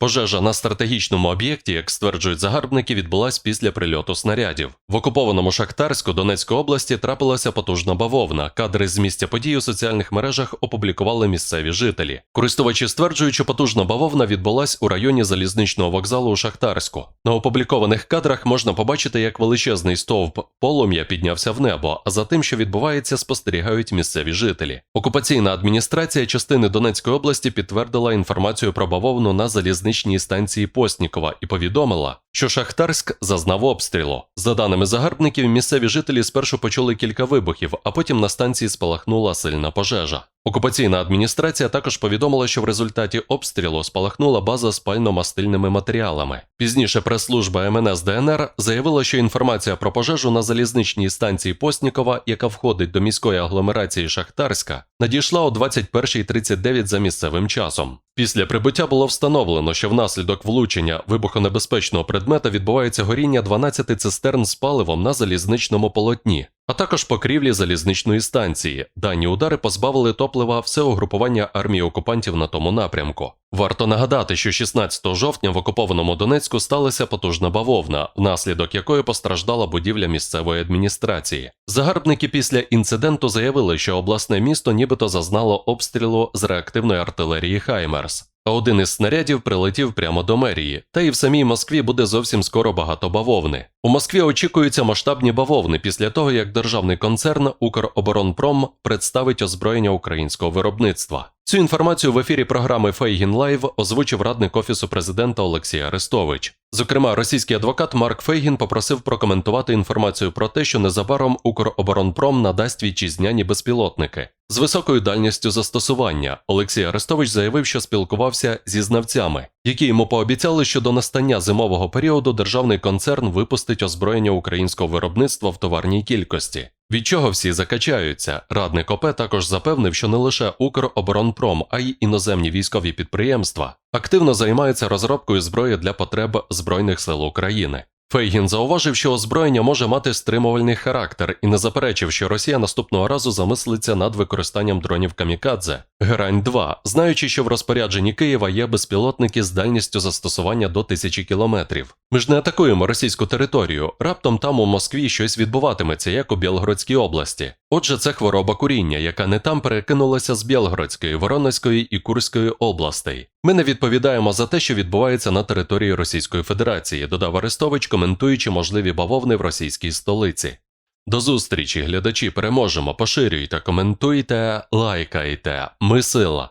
Пожежа на стратегічному об'єкті, як стверджують загарбники, відбулась після прильоту снарядів. В окупованому Шахтарську Донецької області трапилася потужна бавовна. Кадри з місця подій у соціальних мережах опублікували місцеві жителі. Користувачі стверджують, що потужна бавовна відбулась у районі залізничного вокзалу у Шахтарську. На опублікованих кадрах можна побачити, як величезний стовп полум'я піднявся в небо, а за тим, що відбувається, спостерігають місцеві жителі. Окупаційна адміністрація частини Донецької області підтвердила інформацію про бавовну на залізничній станції Постнікова і повідомила, що Шахтарськ зазнав обстрілу. За даними загарбників, місцеві жителі спершу почули кілька вибухів, а потім на станції спалахнула сильна пожежа. Окупаційна адміністрація також повідомила, що в результаті обстрілу спалахнула база з пально-мастильними матеріалами. Пізніше прес-служба МНС ДНР заявила, що інформація про пожежу на залізничній станції Постнікова, яка входить до міської агломерації Шахтарська, надійшла о 21.39 за місцевим часом. Після прибуття було встановлено, що внаслідок влучення вибухонебезпечного предмета відбувається горіння 12 цистерн з паливом на залізничному полотні, а також покрівлі залізничної станції. Дані удари позбавили топлива все угрупування армії окупантів на тому напрямку. Варто нагадати, що 16 жовтня в окупованому Донецьку сталася потужна бавовна, внаслідок якої постраждала будівля місцевої адміністрації. Загарбники після інциденту заявили, що обласне місто нібито зазнало обстрілу з реактивної артилерії Хаймерс. А один із снарядів прилетів прямо до мерії, та і в самій Москві буде зовсім скоро багато бавовни. У Москві очікуються масштабні бавовни після того, як державний концерн Укроборонпром представить озброєння українського виробництва. Цю інформацію в ефірі програми Фейгін Лайв озвучив радник офісу президента Олексій Арестович. Зокрема, російський адвокат Марк Фейгін попросив прокоментувати інформацію про те, що незабаром Укроборонпром надасть вітчизняні безпілотники з високою дальністю застосування. Олексій Арестович заявив, що спілкувався зі знавцями, які йому пообіцяли, що до настання зимового періоду державний концерн випустить озброєння українського виробництва в товарній кількості. Від чого всі закачаються? Радник ОП також запевнив, що не лише Укроборонпром, а й іноземні військові підприємства активно займаються розробкою зброї для потреб Збройних сил України. Фейгін зауважив, що озброєння може мати стримувальний характер і не заперечив, що Росія наступного разу замислиться над використанням дронів Камікадзе. Герань 2 знаючи, що в розпорядженні Києва є безпілотники з дальністю застосування до тисячі кілометрів. Ми ж не атакуємо російську територію. Раптом там у Москві щось відбуватиметься, як у Білгородській області. Отже, це хвороба куріння, яка не там перекинулася з Білгородської, Воронезької і Курської областей. Ми не відповідаємо за те, що відбувається на території Російської Федерації, додав Арестович, коментуючи можливі бавовни в російській столиці. До зустрічі, глядачі, переможемо. Поширюйте, коментуйте, лайкайте. Ми сила.